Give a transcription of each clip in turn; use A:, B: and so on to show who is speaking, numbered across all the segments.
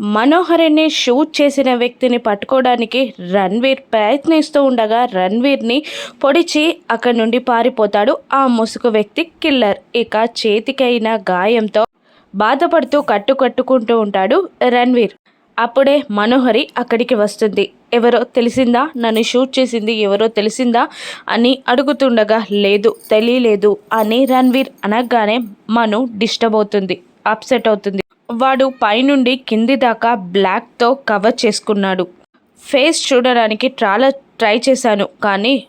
A: మనోహరిని shoot చేసిన వ్యక్తిని పట్టుకోవడానికి రణ్వీర్ ప్రయత్నిస్తూ ఉండగా రణ్వీర్ని పొడిచి అక్కడి నుండి పారిపోతాడు ఆ ముసుగు వ్యక్తి కిల్లర్. ఇక చేతికైన గాయంతో బాధపడుతూ కట్టు కట్టుకుంటూ ఉంటాడు రణ్వీర్. అప్పుడే మనోహరి అక్కడికి వస్తుంది. ఎవరో తెలిసిందా? నన్ను షూట్ చేసింది ఎవరో తెలిసిందా? అని అడుగుతుండగా లేదు తెలియలేదు అని రణ్వీర్ అనగానే మను డిస్టర్బ్ అవుతుంది అప్సెట్ అవుతుంది. వాడు పైనుండి కింది దాకా బ్లాక్తో కవర్ చేసుకున్నాడు. ఫేస్ చూడడానికి చాలా ట్రై చేశాను కానీ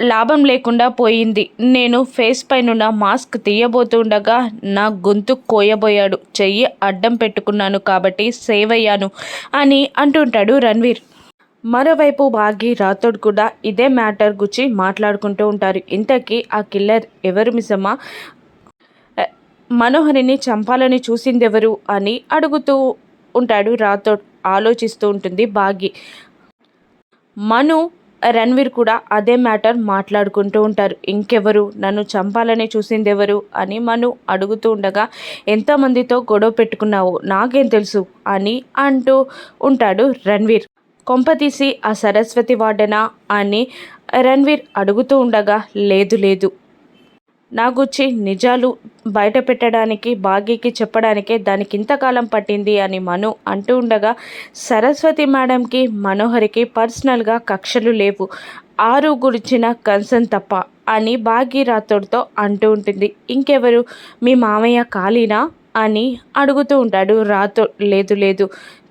A: లాభం లేకుండా పోయింది. నేను ఫేస్ పైన మాస్క్ తీయబోతుండగా నా గొంతు కోయబోయాడు. చెయ్యి అడ్డం పెట్టుకున్నాను కాబట్టి సేవ్ అయ్యాను అని అంటుంటాడు రణ్వీర్. మరోవైపు బాగి రాథోడ్ కూడా ఇదే మ్యాటర్ గురించి మాట్లాడుకుంటూ ఉంటారు. ఇంతకీ ఆ కిల్లర్ ఎవరు మిసమ్మ మనోహరిని చంపాలని చూసిందెవరు అని అడుగుతూ ఉంటాడు రాతో ఆలోచిస్తూ ఉంటుంది బాగి. మను రణ్వీర్ కూడా అదే మ్యాటర్ మాట్లాడుకుంటూ ఉంటారు. ఇంకెవరు? నన్ను చంపాలని చూసిందెవరు? అని మను అడుగుతూ ఉండగా ఎంతమందితో గొడవ పెట్టుకున్నావు? నాకేం తెలుసు అని అంటూ ఉంటాడు రణ్వీర్. కొంపతీసి ఆ సరస్వతి వాడనా అని రణ్వీర్ అడుగుతూ ఉండగా లేదు లేదు. నా గుచ్చి నిజాలు బయట పెట్టడానికి బాగీకి చెప్పడానికే దానికి ఇంతకాలం పట్టింది అని మను అంటూ ఉండగా సరస్వతి మేడంకి మనోహరికి పర్సనల్గా కక్షలు లేవు. ఆరు గురించిన కన్సర్న్ తప్ప అని భాగ్య రాతోడితో అంటూ ఉంటుంది. ఇంకెవరు? మీ మామయ్య ఖాళీనా అని అడుగుతూ ఉంటాడు. రాతో లేదు లేదు.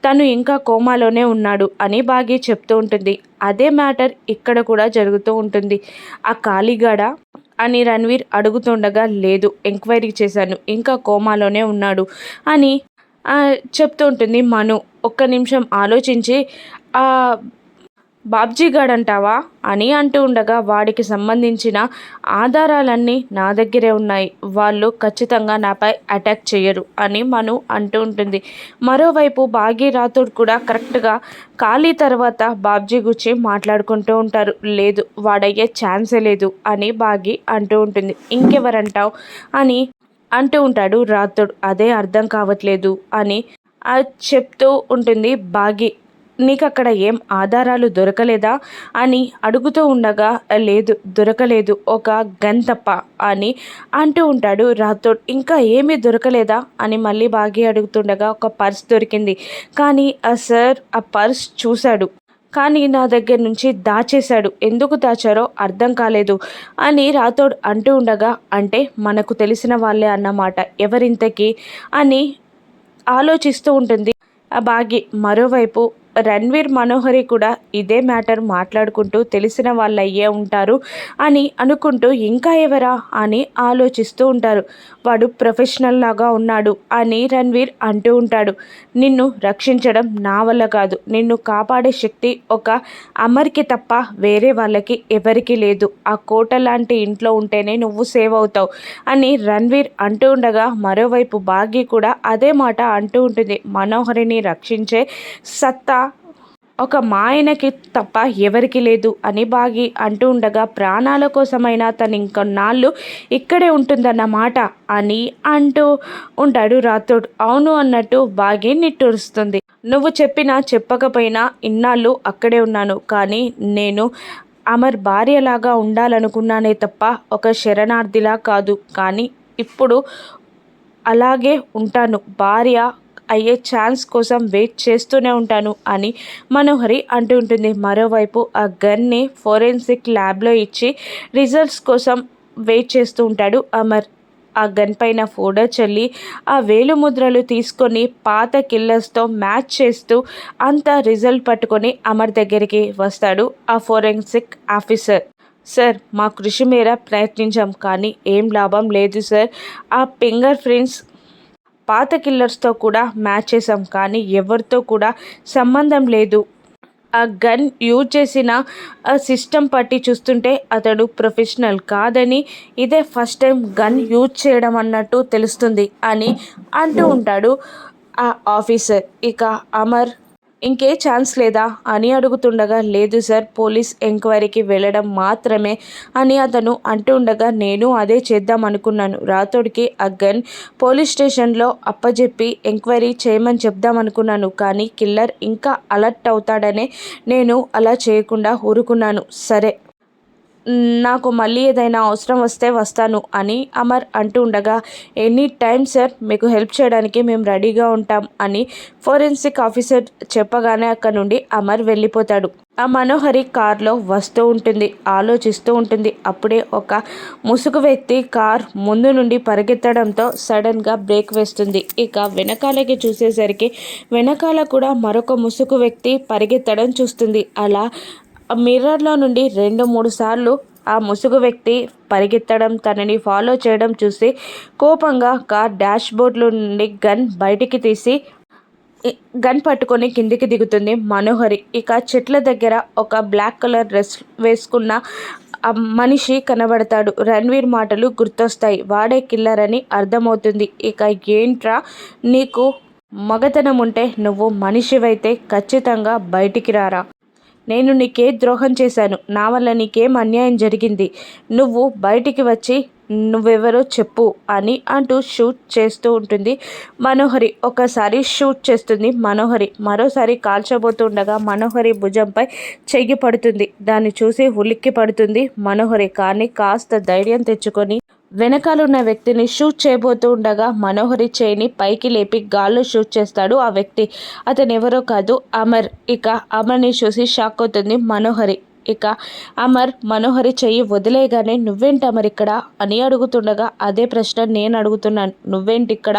A: తను ఇంకా కోమాలోనే ఉన్నాడు అని బాగి చెప్తూ ఉంటుంది. అదే మ్యాటర్ ఇక్కడ కూడా జరుగుతూ ఉంటుంది. ఆ కాళీగాడ అని రణ్వీర్ అడుగుతుండగా లేదు ఎంక్వైరీ చేశాను ఇంకా కోమాలోనే ఉన్నాడు అని చెప్తూ ఉంటుంది మను. ఒక్క నిమిషం ఆలోచించి బాబ్జీగాడ్ అంటావా అని అంటూ ఉండగా వాడికి సంబంధించిన ఆధారాలన్నీ నా దగ్గరే ఉన్నాయి. వాళ్ళు ఖచ్చితంగా నాపై అటాక్ చేయరు అని మను అంటూ ఉంటుంది. మరోవైపు బాగీ రాథోడ్ కూడా కరెక్ట్గా ఖాళీ తర్వాత బాబ్జీ గురించి మాట్లాడుకుంటూ ఉంటారు. లేదు వాడయ్యే ఛాన్సే లేదు అని బాగీ అంటూ ఉంటుంది. ఇంకెవరంటావు? అని అంటూ ఉంటాడు రాథోడ్. అదే అర్థం కావట్లేదు అని చెప్తూ ఉంటుంది బాగి. నీకు అక్కడ ఏం ఆధారాలు దొరకలేదా? అని అడుగుతూ ఉండగా లేదు దొరకలేదు ఒక గన్ తప్ప అని అంటూ ఉంటాడు రాథోడ్. ఇంకా ఏమీ దొరకలేదా? అని మళ్ళీ బాగి అడుగుతుండగా ఒక పర్స్ దొరికింది. కానీ ఆ సార్ ఆ పర్స్ చూశాడు. కానీ నా దగ్గర నుంచి దాచేశాడు. ఎందుకు దాచారో అర్థం కాలేదు అని రాథోడ్ అంటూ ఉండగా అంటే మనకు తెలిసిన వాళ్ళే అన్నమాట ఎవరింతకి అని ఆలోచిస్తూ ఉంటుంది. ఆ బాగి మరోవైపు రణ్వీర్ మనోహరి కూడా ఇదే మ్యాటర్ మాట్లాడుకుంటూ తెలిసిన వాళ్ళు అయ్యే ఉంటారు అని అనుకుంటూ ఇంకా ఎవరా అని ఆలోచిస్తూ ఉంటారు. వాడు ప్రొఫెషనల్ లాగా ఉన్నాడు అని రణ్వీర్ అంటూ ఉంటాడు. నిన్ను రక్షించడం నా వల్ల కాదు. నిన్ను కాపాడే శక్తి ఒక అమర్కి తప్ప వేరే వాళ్ళకి ఎవరికీ లేదు. ఆ కోట లాంటి ఇంట్లో ఉంటేనే నువ్వు సేవ్ అవుతావు అని రణ్వీర్ అంటూ ఉండగా మరోవైపు భాగ్య కూడా అదే మాట అంటూ ఉంటుంది. మనోహరిని రక్షించే సత్తా ఒక మాయనకి తప్ప ఎవరికి లేదు అని బాగి అంటూ ఉండగా ప్రాణాల కోసమైనా తను ఇంకొన్నాళ్ళు ఇక్కడే ఉంటుందన్నమాట అని అంటూ ఉంటాడు రాథోడ్. అవును అన్నట్టు బాగి నిట్టూరుస్తుంది. నువ్వు చెప్పినా చెప్పకపోయినా ఇన్నాళ్ళు అక్కడే ఉన్నాను. కానీ నేను అమర్ భార్యలాగా ఉండాలనుకున్నానే తప్ప ఒక శరణార్థిలా కాదు. కానీ ఇప్పుడు అలాగే ఉంటాను. భార్య అయ్యే ఛాన్స్ కోసం వెయిట్ చేస్తూనే ఉంటాను అని మనోహరి అంటూ ఉంటుంది. మరోవైపు ఆ గన్ని ఫోరెన్సిక్ ల్యాబ్లో ఇచ్చి రిజల్ట్స్ కోసం వెయిట్ చేస్తూ ఉంటాడు. అమర్ ఆ గన్ పైన ఫోటో చల్లి ఆ వేలు ముద్రలు తీసుకొని పాత కిల్లర్స్తో మ్యాచ్ చేస్తూ అంత రిజల్ట్ పట్టుకొని అమర్ దగ్గరికి వస్తాడు ఆ ఫోరెన్సిక్ ఆఫీసర్. సార్ మా కృషి మేర ప్రయత్నించాం కానీ ఏం లాభం లేదు సార్. ఆ ఫింగర్ ప్రింట్స్ పాత కిల్లర్స్తో కూడా మ్యాచ్ చేసాం కానీ ఎవరితో కూడా సంబంధం లేదు. ఆ గన్ యూజ్ చేసిన సిస్టమ్ పట్టి చూస్తుంటే అతడు ప్రొఫెషనల్ కాదని ఇదే ఫస్ట్ టైం గన్ యూజ్ చేయడం అన్నట్టు తెలుస్తుంది అని అంటూ ఉంటాడు ఆ ఆఫీసర్. ఇక అమర్ ఇంకే ఛాన్స్ లేదా? అని అడుగుతుండగా లేదు సార్ పోలీస్ ఎంక్వైరీకి వెళ్ళడం మాత్రమే అని అతను అంటుండగా నేను అదే చేద్దాం అనుకున్నాను. రాతోడికి అగ్గన్ పోలీస్ స్టేషన్లో అప్పజెప్పి ఎంక్వైరీ చేయమని చెప్దాం అనుకున్నాను. కానీ కిల్లర్ ఇంకా అలర్ట్ అవుతాడనే నేను అలా చేయకుండా ఊరుకున్నాను. సరే. నాకు మళ్ళీ ఏదైనా అవసరం వస్తే వస్తాను అని అమర్ అంటూ ఉండగా ఎనీ టైం సార్ మీకు హెల్ప్ చేయడానికి మేము రెడీగా ఉంటాం అని ఫోరెన్సిక్ ఆఫీసర్ చెప్పగానే అక్కడ నుండి అమర్ వెళ్ళిపోతాడు. ఆ మనోహరి కార్లో వస్తూ ఉంటుంది ఆలోచిస్తూ ఉంటుంది. అప్పుడే ఒక ముసుగు వ్యక్తి కార్ ముందు నుండి పరిగెత్తడంతో సడన్గా బ్రేక్ వేస్తుంది. ఇక వెనకాలకి చూసేసరికి వెనకాల కూడా మరొక ముసుగు వ్యక్తి పరిగెత్తడం చూస్తుంది. అలా మిర్రర్లో నుండి రెండు మూడు సార్లు ఆ ముసుగు వ్యక్తి పరిగెత్తడం తనని ఫాలో చేయడం చూసి కోపంగా కార్ డాష్ బోర్డ్లో నుండి గన్ బయటికి తీసి గన్ పట్టుకొని కిందికి దిగుతుంది మనోహరి. ఇక చెట్ల దగ్గర ఒక బ్లాక్ కలర్ డ్రెస్ వేసుకున్న మనిషి కనబడతాడు. రణ్వీర్ మాటలు గుర్తొస్తాయి. వాడే కిల్లర్ అని అర్థమవుతుంది. ఇక ఏంట్రా నీకు మగతనం ఉంటే నువ్వు మనిషివైతే ఖచ్చితంగా బయటికి రారా? నేను నీకే ద్రోహం చేశాను. నా వల్ల నీకేం అన్యాయం జరిగింది. నువ్వు బయటికి వచ్చి నువ్వెవరో చెప్పు అని అంటూ షూట్ చేస్తూ ఉంటుంది మనోహరి. ఒకసారి షూట్ చేస్తుంది మనోహరి. మరోసారి కాల్చబోతుండగా మనోహరి భుజంపై చెయ్యి పడుతుంది. దాన్ని చూసి ఉలిక్కి పడుతుంది మనోహరి. కానీ కాస్త ధైర్యం తెచ్చుకొని వెనకాలన్న వ్యక్తిని షూట్ చేయబోతూ ఉండగా మనోహరి చేయిని పైకి లేపి గాల్లో షూట్ చేస్తాడు ఆ వ్యక్తి. అతను ఎవరో కాదు అమర్. ఇక అమర్ని చూసి షాక్ అవుతుంది మనోహరి. ఇక అమర్ మనోహరి చెయ్యి వదిలేయగానే నువ్వేంటి అమర్ ఇక్కడ? అని అడుగుతుండగా అదే ప్రశ్న నేను అడుగుతున్నాను. నువ్వేంటి ఇక్కడ?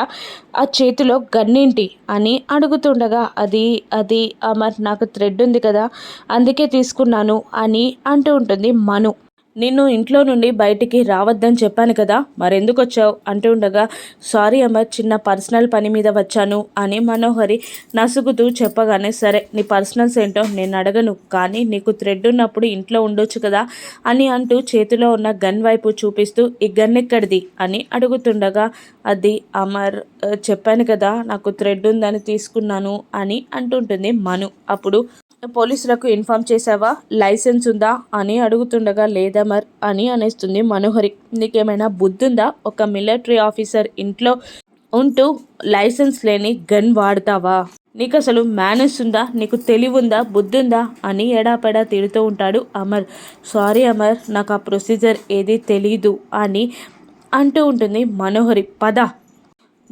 A: ఆ చేతిలో గన్నేంటి? అని అడుగుతుండగా అది అది అమర్ నాకు థ్రెడ్ ఉంది కదా అందుకే తీసుకున్నాను అని అంటూ ఉంటుంది మను. నిన్ను ఇంట్లో నుండి బయటికి రావద్దని చెప్పాను కదా మరెందుకు వచ్చావు అంటూ ఉండగా సారీ అమ్మ చిన్న పర్సనల్ పని మీద వచ్చాను అని మనోహరి నసుగుతూ చెప్పగానే సరే నీ పర్సనల్స్ ఏంటో నేను అడగను కానీ నీకు థ్రెడ్ ఉన్నప్పుడు ఇంట్లో ఉండొచ్చు కదా అని అంటూ చేతిలో ఉన్న గన్ వైపు చూపిస్తూ ఈ గన్ ఎక్కడిది? అని అడుగుతుండగా అది అమర్ చెప్పాను కదా నాకు థ్రెడ్ ఉందని తీసుకున్నాను అని అంటుంటుంది మను. అప్పుడు పోలీసులకు ఇన్ఫామ్ చేసావా లైసెన్స్ ఉందా? అని అడుగుతుండగా లేదమర్ అని అనేస్తుంది మనోహరి. నీకేమైనా బుద్ధుందా? ఒక మిలిటరీ ఆఫీసర్ ఇంట్లో ఉంటూ లైసెన్స్ లేని గన్ వాడతావా? నీకు అసలు మేనర్స్ ఉందా? నీకు తెలివుందా? బుద్ధుందా? అని ఎడాపెడా తిడుతూ ఉంటాడు అమర్. సారీ అమర్ నాకు ఆ ప్రొసీజర్ ఏది తెలీదు అని అంటూ ఉంటుంది మనోహరి. పద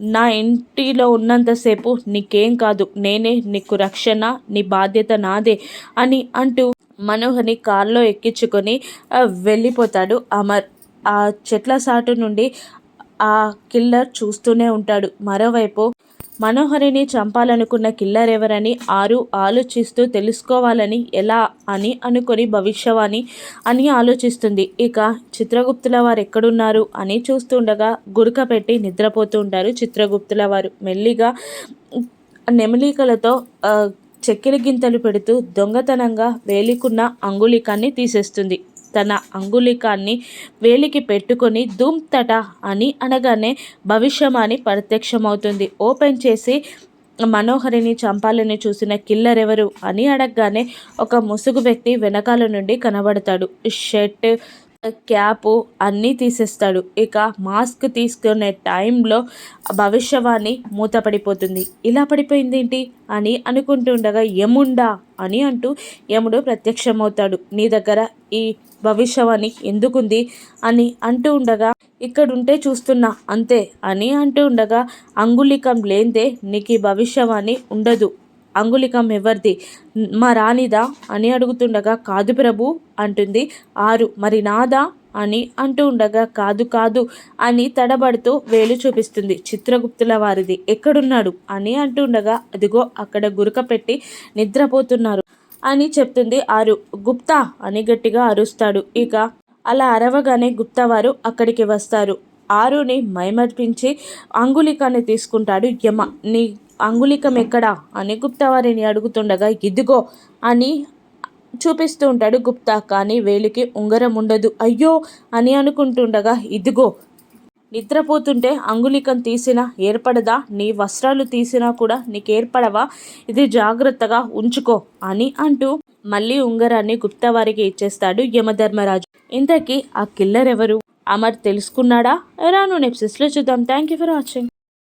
A: నా ఇంటిలో ఉన్నంతసేపు నీకేం కాదు నేనే నీకు రక్షణ నీ బాధ్యత నాదే అని అంటూ మనోహర్ని కారులో ఎక్కించుకొని వెళ్ళిపోతాడు అమర్. ఆ చెట్ల సాటు నుండి ఆ కిల్లర్ చూస్తూనే ఉంటాడు. మరోవైపు మనోహరిని చంపాలనుకున్న కిల్లర్ ఎవరని ఆరు ఆలోచిస్తూ తెలుసుకోవాలని ఎలా అని అనుకొని భవిష్యవాణి అని ఆలోచిస్తుంది. ఇక చిత్రగుప్తుల వారు ఎక్కడున్నారు అని చూస్తుండగా గురక పెట్టి నిద్రపోతూ ఉంటారు చిత్రగుప్తుల వారు. మెల్లిగా నెమలికలతో చెక్కిలి గింతలు పెడుతూ దొంగతనంగా వేలికున్న అంగుళికాన్ని తీసేస్తుంది. తన అంగుళికాన్ని వేలికి పెట్టుకొని ధూమ్ తట అని అనగానే భవిష్యమాని ప్రత్యక్షమవుతుంది. ఓపెన్ చేసి మనోహరిని చంపాలని చూసిన కిల్లర్ ఎవరు అని అడగగానే ఒక ముసుగు వ్యక్తి వెనకాల నుండి కనబడతాడు. షర్ట్ క్యాపు అన్నీ తీసేస్తాడు. ఇక మాస్క్ తీసుకునే టైంలో భవిష్యవాణి మూతపడిపోతుంది. ఇలా పడిపోయింది ఏంటి అని అనుకుంటుండగా యముండా అని అంటూ యముడు ప్రత్యక్షమవుతాడు. నీ దగ్గర ఈ భవిష్యవాణి ఎందుకుంది? అని అంటూ ఉండగా ఇక్కడుంటే చూస్తున్నా అంతే అని అంటూ ఉండగా అంగుళికం లేందే నీకు ఈ భవిష్యవాణి ఉండదు అంగుళికం ఎవరిది? మా రాణిదా? అని అడుగుతుండగా కాదు ప్రభు అంటుంది. ఆరు మరి నాదా? అని అంటూ ఉండగా కాదు కాదు అని తడబడుతూ వేలు చూపిస్తుంది. చిత్రగుప్తుల వారిది ఎక్కడున్నాడు? అని అంటూ ఉండగా అదిగో అక్కడ గురక పెట్టి నిద్రపోతున్నారు అని చెప్తుంది ఆరు. గుప్తా? అని గట్టిగా అరుస్తాడు. ఇక అలా అరవగానే గుప్తా వారు అక్కడికి వస్తారు. ఆరుని మైమర్పించి అంగులికాన్ని తీసుకుంటాడు యమ. నీ అంగుళికం ఎక్కడా? అని గుప్తా వారిని అడుగుతుండగా ఇదిగో అని చూపిస్తూ ఉంటాడు గుప్తా. కానీ వేలికి ఉంగరం ఉండదు. అయ్యో అని అనుకుంటుండగా ఇదిగో నిద్రపోతుంటే అంగుళికం తీసినా ఏర్పడదా? నీ వస్త్రాలు తీసినా కూడా నీకు ఏర్పడవా ఇది జాగ్రత్తగా ఉంచుకో అని అంటూ మళ్ళీ ఉంగరాన్ని గుప్తా వారికి ఇచ్చేస్తాడు యమధర్మరాజు. ఇంతకీ ఆ కిల్లర్ ఎవరు అమర్ తెలుసుకున్నాడా? రాను నెప్సిస్లో చూద్దాం. Thank you for watching.